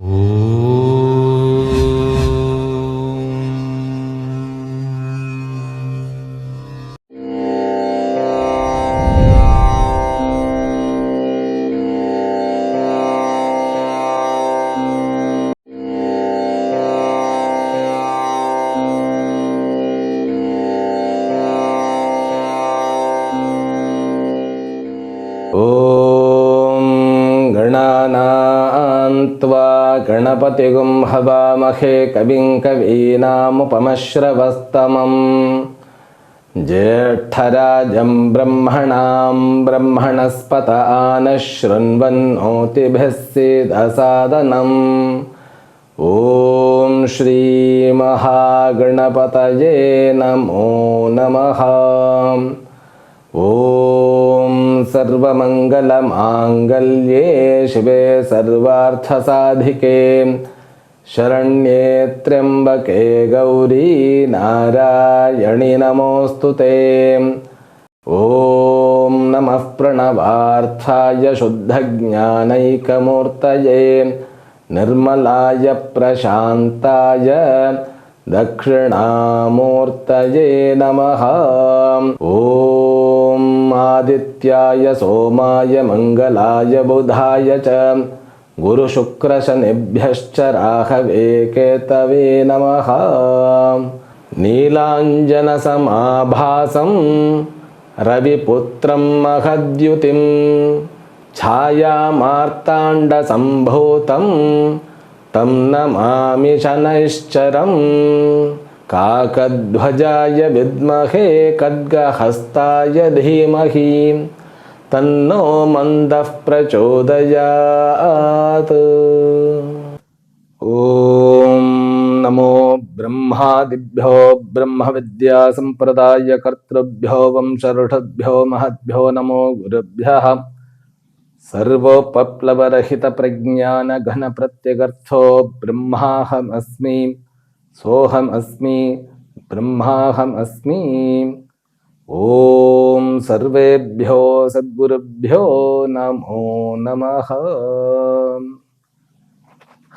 Oh. गणपतिगुं हवामहे कविं कवीनामुपमश्रवस्तमम्। ज्येष्ठराजं ब्रह्मणां ब्रह्मणस्पत आनः शृण्वन्नोतिभिः सीदसादनम्। ॐ श्रीमहागणपतये नमो नमः। ॐ सर्वमङ्गलमाङ्गल्ये शिवे सर्वार्थसाधिके। शरण्ये त्र्यम्बके गौरी नारायणि नमोऽस्तु ते। ॐ नमः प्रणवार्थाय शुद्धज्ञानैकमूर्तये। निर्मलाय प्रशान्ताय दक्षिणामूर्तये नमः। ॐ आदित्याय सोमाय मङ्गलाय बुधाय च गुरुशुक्रशनिभ्यश्च राहवे केतवे नमः नीलाञ्जनसमाभासं रविपुत्रं महद्युतिं छायामार्ताण्डसम्भूतं तं नमामि शनैश्चरं काकध्वजाय विद्महे खड्गहस्ताय धीमहि तन्नो मन्दः प्रचोदयात्। ॐ नमो ब्रह्मादिभ्यो ब्रह्मविद्यासम्प्रदायकर्तृभ्यो वंशऋषभ्यो महद्भ्यो नमो गुरुभ्यः। सर्वोपप्लवरहितप्रज्ञानघनप्रत्यगर्थो ब्रह्माहमस्मि சோஹம் அஸ்மி பிரம்மாஹம் அஸ்மி. ஓம் சர்வேபியோ சத்குருபியோ நமோ நமஹ.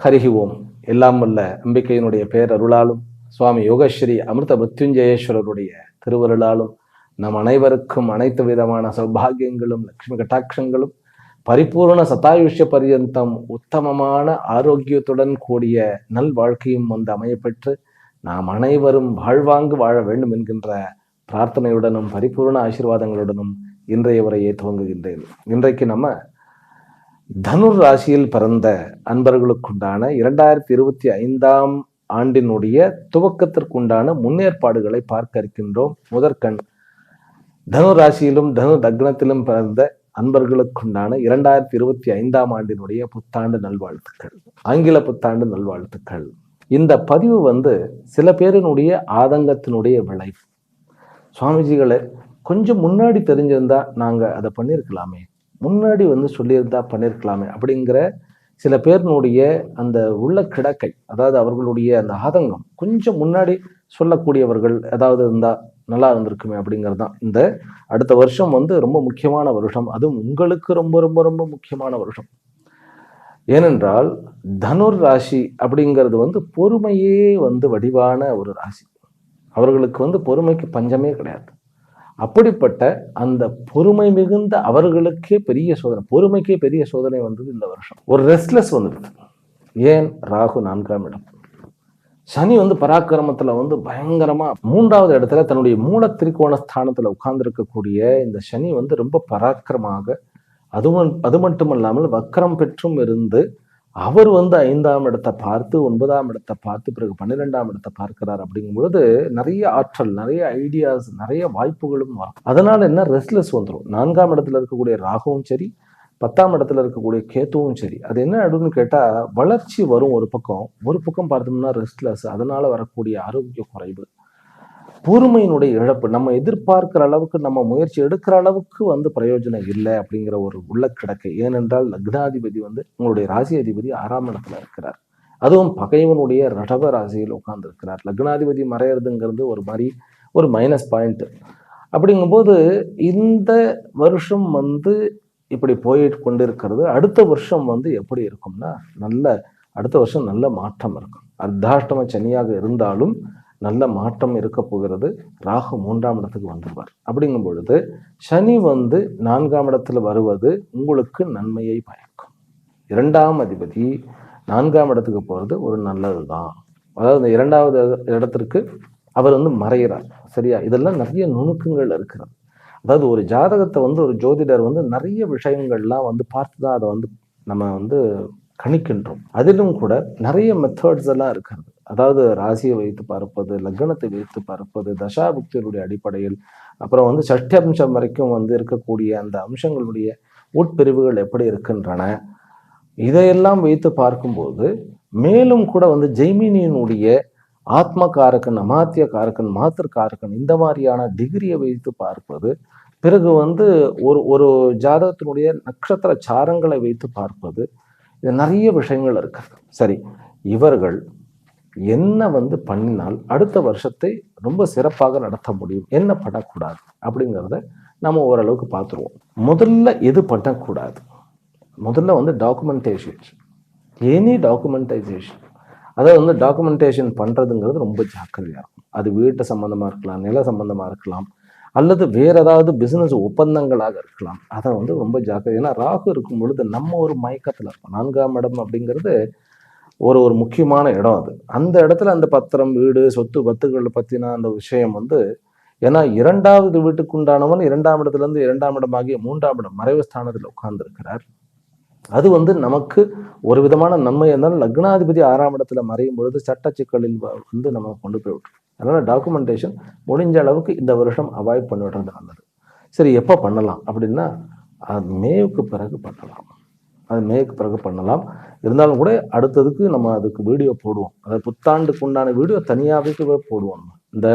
ஹரிஹி ஓம். எல்லாம் வல்ல அம்பிக்கையினுடைய பேரருளாலும் சுவாமி யோகஸ்ரீ அமிர்த மிருத்யுஞ்சயேஸ்வரருடைய திருவருளாலும் நம் அனைவருக்கும் அனைத்து விதமான சௌபாகியங்களும் லக்ஷ்மி கட்டாட்சங்களும் பரிபூர்ண சதாயுஷ்ய பரியந்தம் உத்தமமான ஆரோக்கியத்துடன் கூடிய நல் வாழ்க்கையும் வந்து அமையப்பெற்று நாம் அனைவரும் வாழ்வாங்கு வாழ வேண்டும் என்கின்ற பிரார்த்தனையுடனும் பரிபூர்ண ஆசீர்வாதங்களுடனும் இன்றைய உரையை துவங்குகின்றேன். இன்றைக்கு நம்ம தனுர் ராசியில் பிறந்த அன்பர்களுக்குண்டான இரண்டாயிரத்தி இருபத்தி ஐந்தாம் ஆண்டினுடைய துவக்கத்திற்குண்டான முன்னேற்பாடுகளை பார்க்க இருக்கின்றோம். முதற்கண் தனு ராசியிலும் தனு லக்னத்திலும் பிறந்த அன்பர்களுக்குண்டான இரண்டாயிரத்தி இருபத்தி ஐந்தாம் ஆண்டினுடைய புத்தாண்டு நல்வாழ்த்துக்கள். ஆங்கில புத்தாண்டு நல்வாழ்த்துக்கள். இந்த பதிவு வந்து சில பேரினுடைய ஆதங்கத்தினுடைய விளைவு. சுவாமிஜிகளை கொஞ்சம் முன்னாடி தெரிஞ்சிருந்தா நாங்க அதை பண்ணியிருக்கலாமே முன்னாடி வந்து சொல்லியிருந்தா பண்ணியிருக்கலாமே அப்படிங்கிற சில பேரினுடைய அந்த உள்ள கிடக்கை அதாவது அவர்களுடைய அந்த ஆதங்கம் கொஞ்சம் முன்னாடி சொல்லக்கூடியவர்கள் ஏதாவது இருந்தால் நல்லா இருந்திருக்குமே அப்படிங்கிறது தான் இந்த அடுத்த வருஷம் வந்து ரொம்ப முக்கியமான வருஷம். அதுவும் உங்களுக்கு ரொம்ப ரொம்ப ரொம்ப முக்கியமான வருஷம். ஏனென்றால் தனுர் ராசி அப்படிங்கிறது வந்து பொறுமையே வந்து வடிவான ஒரு ராசி. அவர்களுக்கு வந்து பொறுமைக்கு பஞ்சமே கிடையாது. அப்படிப்பட்ட அந்த பொறுமை மிகுந்த அவர்களுக்கே பெரிய சோதனை பொறுமைக்கே பெரிய சோதனை வந்தது இந்த வருஷம். ஒரு ரெஸ்ட்லெஸ் வந்துடுது. ஏன்? ராகு நான்காம் இடம். சனி வந்து பராக்கிரமத்தில் வந்து பயங்கரமாக மூன்றாவது இடத்துல தன்னுடைய மூல திரிகோண ஸ்தானத்தில் உட்கார்ந்துருக்கக்கூடிய இந்த சனி வந்து ரொம்ப பராக்கிரமாக அது அது மட்டுமல்லாமல் வக்கரம் பெற்றும் இருந்து அவர் வந்து ஐந்தாம் இடத்தை பார்த்து ஒன்பதாம் இடத்தை பார்த்து பிறகு பன்னிரெண்டாம் இடத்தை பார்க்கிறார் அப்படிங்கும் பொழுது நிறைய ஆற்றல் நிறைய ஐடியாஸ் நிறைய வாய்ப்புகளும் வரும். அதனால என்ன? ரெஸ்ட்லெஸ் வந்துடும் நான்காம் இடத்துல இருக்கக்கூடிய ராகவும் சரி பத்தாம் இடத்துல இருக்கக்கூடிய கேத்துவும் சரி. அது என்ன ஆயிடும்னு கேட்டால் வளர்ச்சி வரும் ஒரு பக்கம். ஒரு பக்கம் பார்த்தோம்னா ரெஸ்ட்லெஸ் அதனால வரக்கூடிய ஆரோக்கிய குறைவு. பொறுமையினுடைய இழப்பு நம்ம எதிர்பார்க்கிற அளவுக்கு நம்ம முயற்சி எடுக்கிற அளவுக்கு வந்து பிரயோஜனம் இல்லை அப்படிங்கிற ஒரு உள்ள கிடக்கை ஏனென்றால் லக்னாதிபதி வந்து உங்களுடைய ராசி அதிபதி ஆறாம் இடத்துல இருக்கிறார். அதுவும் பகைவனுடைய ரடவ ராசியில் உட்கார்ந்து இருக்கிறார் லக்னாதிபதி மறையிறதுங்கிறது ஒரு மாதிரி ஒரு மைனஸ் பாயிண்ட் அப்படிங்கும்போது இந்த வருஷம் வந்து இப்படி போயிட்டு கொண்டு இருக்கிறது அடுத்த வருஷம் வந்து எப்படி இருக்கும்னா நல்ல அடுத்த வருஷம் நல்ல மாற்றம் இருக்கும். அர்த்தாஷ்டம சனியாக இருந்தாலும் நல்ல மாற்றம் இருக்க போகிறது. ராகு மூன்றாம் இடத்துக்கு வந்துடுவார். அப்படிங்கும் பொழுது சனி வந்து நான்காம் இடத்துல வருவது உங்களுக்கு நன்மையை பயக்கும். இரண்டாம் அதிபதி நான்காம் இடத்துக்கு போகிறது ஒரு நல்லது தான் அதாவது இந்த இரண்டாவது இடத்திற்கு அவர் வந்து மறைகிறார். சரியா? இதெல்லாம் நிறைய நுணுக்கங்கள் இருக்கிறது. அதாவது ஒரு ஜாதகத்தை வந்து ஒரு ஜோதிடர் வந்து நிறைய விஷயங்கள்லாம் வந்து பார்த்து தான் அதை வந்து நம்ம வந்து கணிக்கின்றோம். அதிலும் கூட நிறைய மெத்தட்ஸ் எல்லாம் இருக்கிறது. அதாவது ராசியை வைத்து பார்ப்பது லக்னத்தை வைத்து பார்ப்பது தசாபுக்திகளுடைய அடிப்படையில் அப்புறம் வந்து சஷ்டி அம்சம் வரைக்கும் வந்து இருக்கக்கூடிய அந்த அம்சங்களுடைய உட்பிரிவுகள் எப்படி இருக்கின்றன இதையெல்லாம் வைத்து பார்க்கும்போது மேலும் கூட வந்து ஜெய்மினியினுடைய ஆத்ம காரகன் அமாத்திய காரகன் மாத்திர காரகன் இந்த மாதிரியான டிகிரியை வைத்து பார்ப்பது பிறகு வந்து ஒரு ஒரு ஜாதகத்தினுடைய நட்சத்திர சாரங்களை வைத்து பார்ப்பது இது நிறைய விஷயங்கள் இருக்குது சரி இவர்கள் என்ன வந்து பண்ணினால் அடுத்த வருஷத்தை ரொம்ப சிறப்பாக நடத்த முடியும். என்ன பண்ணக்கூடாது? அப்படிங்கிறத நம்ம ஓரளவுக்கு பார்த்துருவோம். முதல்ல எது பண்ணக்கூடாது? முதல்ல வந்து டாக்குமெண்டேஷன் எனி டாக்குமெண்டைசேஷன் அதாவது வந்து டாக்குமெண்டேஷன் பண்ணுறதுங்கிறது ரொம்ப ஜாக்கிரதையாக இருக்கும். அது வீட்டு சம்மந்தமாக இருக்கலாம் நில சம்மந்தமாக இருக்கலாம் அல்லது வேற ஏதாவது பிஸ்னஸ் ஒப்பந்தங்களாக இருக்கலாம். அதை வந்து ரொம்ப ஜாக்கிரதை. ஏன்னா ராகு இருக்கும் பொழுது நம்ம ஒரு மயக்கத்தில் இருப்போம். நான்காம் இடம் அப்படிங்கிறது ஒரு ஒரு முக்கியமான இடம் அது. அந்த இடத்துல அந்த பத்திரம் வீடு சொத்து பத்துக்களை பற்றின அந்த விஷயம் வந்து ஏன்னா இரண்டாவது வீட்டுக்கு உண்டானவன் இரண்டாம் இடத்துல இருந்து இரண்டாம் இடமாகிய மூன்றாம் இடம் மறைவு ஸ்தானத்தில் உட்கார்ந்துருக்கிறார். அது வந்து நமக்கு ஒரு விதமான நன்மை இருந்தாலும் லக்னாதிபதி ஆறாம் இடத்துல மறையும் பொழுது சட்ட சிக்கலில் வந்து நம்ம கொண்டு போய் விட்டுரும் அதனால் டாக்குமெண்டேஷன் முடிஞ்ச அளவுக்கு இந்த வருஷம் அவாய்ட் பண்ணி விடுறது நல்லது சரி எப்போ பண்ணலாம்? அப்படின்னா அது மேவுக்கு பிறகு பண்ணலாம். அது மேக்கு பிறகு பண்ணலாம். இருந்தாலும் கூட அடுத்ததுக்கு நம்ம அதுக்கு வீடியோ போடுவோம். அதாவது புத்தாண்டுக்கு உண்டான வீடியோ தனியாகவே போடுவோம். நம்ம. இந்த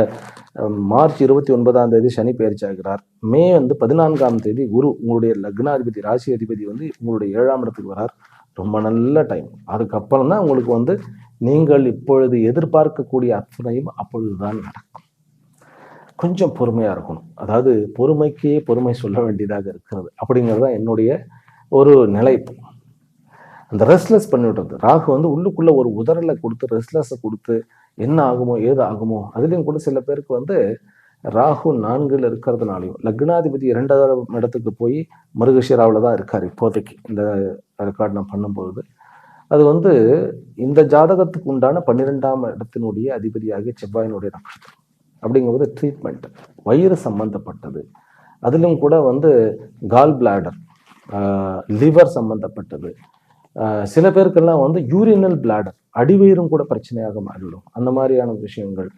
மார்ச் இருபத்தி ஒன்பதாம் தேதி சனி பயிற்சி ஆகிறார். மே வந்து பதினான்காம் தேதி குரு உங்களுடைய லக்னாதிபதி ராசி அதிபதி வந்து உங்களுடைய ஏழாம் இடத்துக்கு வரார். ரொம்ப நல்ல டைம் அதுக்கப்புறம் தான் உங்களுக்கு வந்து நீங்கள் இப்பொழுது எதிர்பார்க்கக்கூடிய அத்தனையும் அப்பொழுதுதான் நடக்கும். கொஞ்சம் பொறுமையாக இருக்கணும். அதாவது பொறுமைக்கே பொறுமை சொல்ல வேண்டியதாக இருக்கிறது. அப்படிங்கிறது தான் என்னுடைய ஒரு நிலைப்பு. அந்த ரெஸ்ட்லெஸ் பண்ணி விடுறது ராகு வந்து உள்ளுக்குள்ள ஒரு உதறலை கொடுத்து ரெஸ்ட்லெஸ்ஸை கொடுத்து என்ன ஆகுமோ ஏது ஆகுமோ அதுலேயும் கூட சில பேருக்கு வந்து ராகு நான்கில் இருக்கிறதுனாலையும் லக்னாதிபதி இரண்டாவது இடத்துக்கு போய் மருகஷிராவில் தான் இருக்கார் இப்போதைக்கு. இந்த ரெக்கார்ட் நான் பண்ணும்பொழுது. அது வந்து இந்த ஜாதகத்துக்கு உண்டான பன்னிரெண்டாம் இடத்தினுடைய அதிபதியாகிய செவ்வாயினுடைய நட்சத்திரம் அப்படிங்கும்போது ட்ரீட்மெண்ட் வயிறு சம்பந்தப்பட்டது. அதிலும் கூட வந்து கால் பிளாடர் லிவர் சம்பந்தப்பட்டது. சில பேருக்கெல்லாம் வந்து யூரினல் பிளாடர் அடிவயிறும் கூட பிரச்சனையாக மாறிவிடும். அந்த மாதிரியான விஷயங்கள்.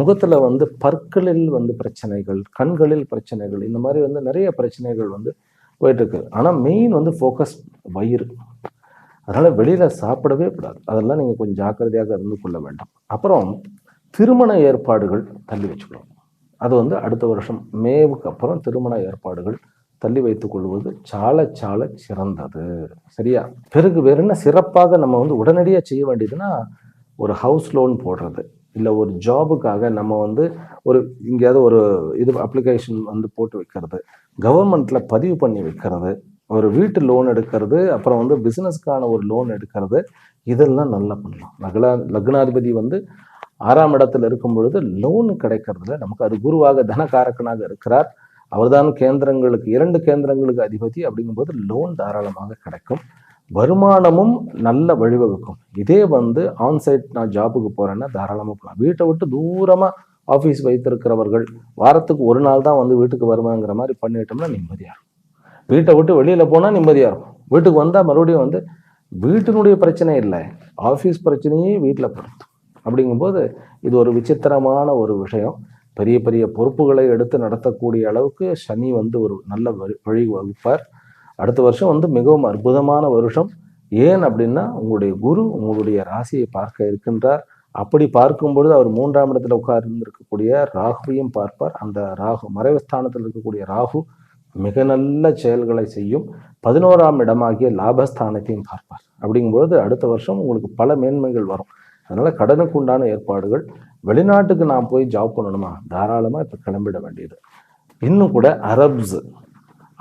முகத்தில் வந்து பற்களில் வந்து பிரச்சனைகள் கண்களில் பிரச்சனைகள் இந்த மாதிரி வந்து நிறைய பிரச்சனைகள் வந்து போயிட்டுருக்கு. ஆனால் மெயின் வந்து ஃபோக்கஸ் வயிறு. அதனால் வெளியில் சாப்பிடவே கூடாது. அதெல்லாம் நீங்கள் கொஞ்சம் ஜாக்கிரதையாக இருந்து கொள்ள வேண்டும். அப்புறம் திருமண ஏற்பாடுகள் தள்ளி வச்சுக்கணும். அது வந்து அடுத்த வருஷம் மேவுக்கு அப்புறம் திருமண ஏற்பாடுகள் தள்ளி வைத்துக் கொள்வது சால சால சிறந்தது. சரியா? பிறகு வேறு என்ன சிறப்பாக நம்ம வந்து உடனடியாக செய்ய வேண்டியதுன்னா ஒரு ஹவுஸ் லோன் போடுறது. இல்லை ஒரு ஜாபுக்காக நம்ம வந்து ஒரு எங்கேயாவது ஒரு இது அப்ளிகேஷன் வந்து போட்டு வைக்கிறது. கவர்மெண்ட்ல பதிவு பண்ணி வைக்கிறது. ஒரு வீட்டு லோன் எடுக்கிறது. அப்புறம் வந்து பிஸ்னஸ்க்கான ஒரு லோன் எடுக்கிறது. இதெல்லாம் நல்லா பண்ணலாம். லக்னா லக்னாதிபதி வந்து ஆறாம் இடத்துல இருக்கும் பொழுது லோன் கிடைக்கிறதுல நமக்கு அது குருவாக தனகாரகனாக இருக்கிறார். அவர்தான் கேந்திரங்களுக்கு இரண்டு கேந்திரங்களுக்கு அதிபதி அப்படிங்கும்போது லோன் தாராளமாக கிடைக்கும். வருமானமும் நல்ல வழிவகுக்கும். இதே வந்து ஆன்சைட் நான் ஜாபுக்கு போகிறேன்னா தாராளமாக போகலாம் வீட்டை விட்டு தூரமாக ஆஃபீஸ் வைத்திருக்கிறவர்கள் வாரத்துக்கு ஒரு நாள் தான் வந்து வீட்டுக்கு வருவாங்கிற மாதிரி பண்ணிட்டோம்னா நிம்மதியாக இருக்கும். வீட்டை விட்டு வெளியில் போனால் நிம்மதியாக இருக்கும். வீட்டுக்கு வந்தால் மறுபடியும் வந்து வீட்டினுடைய பிரச்சனை இல்லை. ஆஃபீஸ் பிரச்சனையே வீட்டில் படுத்தும். அப்படிங்கும்போது இது ஒரு விசித்திரமான ஒரு விஷயம். பெரிய பெரிய பொறுப்புகளை எடுத்து நடத்தக்கூடிய அளவுக்கு சனி வந்து ஒரு நல்ல வழி- வழி வகுப்பார். அடுத்த வருஷம் வந்து மிகவும் அற்புதமான வருஷம். ஏன் அப்படின்னா உங்களுடைய குரு உங்களுடைய ராசியை பார்க்க இருக்கின்றார். அப்படி பார்க்கும்பொழுது அவர் மூன்றாம் இடத்துல உட்கார்ந்துருக்கக்கூடிய ராகுவையும் பார்ப்பார். அந்த ராகு மறைவஸ்தானத்தில் இருக்கக்கூடிய ராகு மிக நல்ல செயல்களை செய்யும். பதினோராம் இடமாகிய லாபஸ்தானத்தையும் பார்ப்பார். அப்படிங்கும்பொழுது அடுத்த வருஷம் உங்களுக்கு பல மேன்மைகள் வரும். அதனால் கடனுக்கு உண்டான ஏற்பாடுகள். வெளிநாட்டுக்கு நான் போய் ஜாப் பண்ணணுமா? தாராளமாக இப்போ கிளம்பிட வேண்டியது. இன்னும் கூட அரப்ஸ்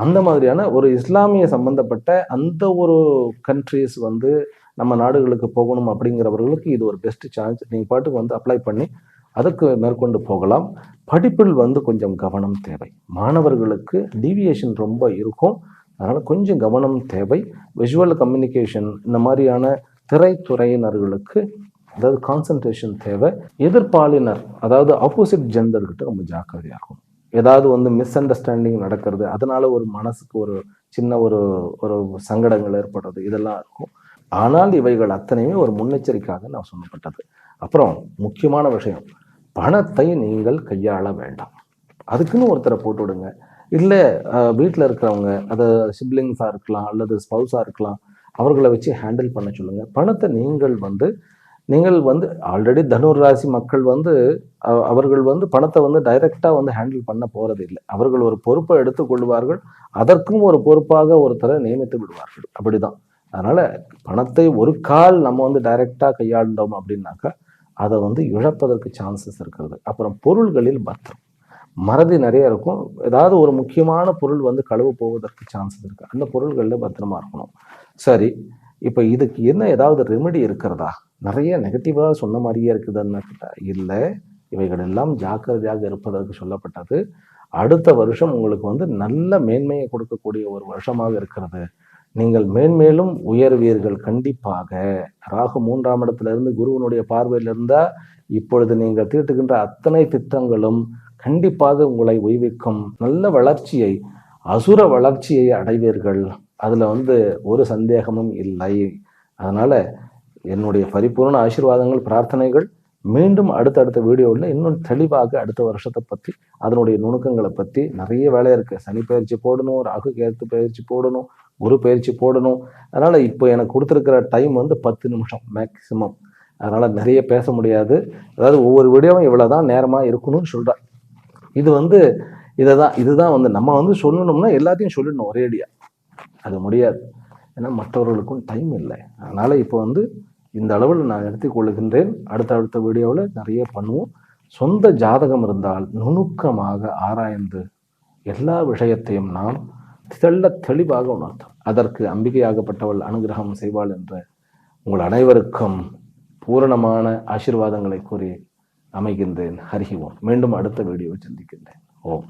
அந்த மாதிரியான ஒரு இஸ்லாமிய சம்பந்தப்பட்ட அந்த ஒரு கண்ட்ரிஸ் வந்து நம்ம நாடுகளுக்கு போகணும் அப்படிங்கிறவர்களுக்கு இது ஒரு பெஸ்ட் சான்ஸ் நீங்கள் பாட்டுக்கு வந்து அப்ளை பண்ணி அதுக்கு மேற்கொண்டு போகலாம். படிப்பில் வந்து கொஞ்சம் கவனம் தேவை. மாணவர்களுக்கு டீவியேஷன் ரொம்ப இருக்கும். அதனால் கொஞ்சம் கவனம் தேவை. விஷுவல் கம்யூனிகேஷன் இந்த மாதிரியான திரைத்துறையினர்களுக்கு அதாவது கான்சன்ட்ரேஷன் தேவை. எதிர்பாலினர் அதாவது ஆப்போசிட் ஜெண்டர்கிட்ட ரொம்ப ஜாக்கிரதையாக இருக்கும் ஏதாவது வந்து மிஸ் அண்டர்ஸ்டாண்டிங் நடக்கிறது அதனால ஒரு மனசுக்கு ஒரு சின்ன ஒரு ஒரு சங்கடங்கள் ஏற்படுறது இதெல்லாம் இருக்கும். ஆனால் இவைகள் அத்தனையுமே ஒரு முன்னெச்சரிக்கையாக நான் சொல்லப்பட்டது. அப்புறம் முக்கியமான விஷயம் பணத்தை நீங்கள் கையாள வேண்டாம். அதுக்குன்னு ஒருத்தரை போட்டு விடுங்க. இல்லை வீட்டில் இருக்கிறவங்க அது சிப்ளிங்ஸாக இருக்கலாம் அல்லது ஸ்பௌஸாக இருக்கலாம் அவர்களை வச்சு ஹேண்டில் பண்ண சொல்லுங்கள் பணத்தை நீங்கள் வந்து நீங்கள் வந்து ஆல்ரெடி தனுர் ராசி மக்கள் வந்து அவர்கள் வந்து பணத்தை வந்து டைரெக்டாக வந்து ஹேண்டில் பண்ண போகிறது இல்லை அவர்கள் ஒரு பொறுப்பை எடுத்துக்கொள்வார்கள் அதற்கும் ஒரு பொறுப்பாக ஒருத்தரை நியமித்து விடுவார்கள். அப்படிதான். அதனால் பணத்தை ஒரு கால் நம்ம வந்து டைரெக்டாக கையாண்டோம் அப்படின்னாக்கா அதை வந்து இழப்பதற்கு சான்சஸ் இருக்கிறது. அப்புறம் பொருள்களில் பத்திரம். மறதி நிறைய இருக்கும். ஏதாவது ஒரு முக்கியமான பொருள் வந்து கழுவு போவதற்கு சான்சஸ் இருக்குது அந்த பொருள்களில் பத்திரமா இருக்கணும். சரி. இப்போ இதுக்கு என்ன ஏதாவது ரெமெடி இருக்கிறதா? நிறைய நெகட்டிவாக சொன்ன மாதிரியே இருக்குதுன்னு இல்லை இவைகள் எல்லாம் ஜாக்கிரதையாக இருப்பதற்கு சொல்லப்பட்டது. அடுத்த வருஷம் உங்களுக்கு வந்து நல்ல மேன்மையை கொடுக்கக்கூடிய ஒரு வருஷமாக இருக்கிறது. நீங்கள் மேன்மேலும் உயர்வீர்கள். கண்டிப்பாக. ராகு மூன்றாம் இடத்துல இருந்து குருவனுடைய பார்வையில் இருந்தால் இப்பொழுது நீங்கள் தீட்டுகின்ற அத்தனை திட்டங்களும் கண்டிப்பாக உங்களை உய்விக்கும். நல்ல வளர்ச்சியை அசுர வளர்ச்சியை அடைவீர்கள். அதில் வந்து ஒரு சந்தேகமும் இல்லை. அதனால் என்னுடைய பரிபூர்ண ஆசீர்வாதங்கள் பிரார்த்தனைகள் மீண்டும் அடுத்தடுத்த வீடியோவில் இன்னும் தெளிவாக அடுத்த வருஷத்தை பற்றி அதனுடைய நுணுக்கங்களை பற்றி நிறைய வேலை இருக்குது சனி பயிற்சி போடணும் ராகு கேத்து பயிற்சி போடணும் குரு பயிற்சி போடணும். அதனால் இப்போ எனக்கு கொடுத்துருக்கிற டைம் வந்து பத்து நிமிஷம் மேக்சிமம். அதனால் நிறைய பேச முடியாது. அதாவது ஒவ்வொரு வீடியோவும் இவ்வளோ தான் நேரமாக இருக்கணும்னு சொல்கிறேன் இது வந்து இதை தான் இதுதான் வந்து நம்ம வந்து சொல்லணும்னா எல்லாத்தையும் சொல்லிடணும் ஒரேடியா அது முடியாது. ஏன்னா மற்றவர்களுக்கும் டைம் இல்லை. அதனால் இப்போ வந்து இந்த அளவில் நான் எடுத்துக்கொள்கின்றேன் அடுத்த அடுத்த வீடியோவில் நிறைய பண்ணுவோம். சொந்த ஜாதகம் இருந்தால் நுணுக்கமாக ஆராய்ந்து எல்லா விஷயத்தையும் நாம் தெள்ள தெளிவாக உணர்த்தும் அதற்கு அம்பிகையாகப்பட்டவள் அனுகிரகம் செய்வாள் என்ற உங்கள் அனைவருக்கும் பூரணமான ஆசீர்வாதங்களை கூறி அமைகின்றேன். ஹரிஹி ஓம். மீண்டும் அடுத்த வீடியோவை சந்திக்கின்றேன். ஓம்.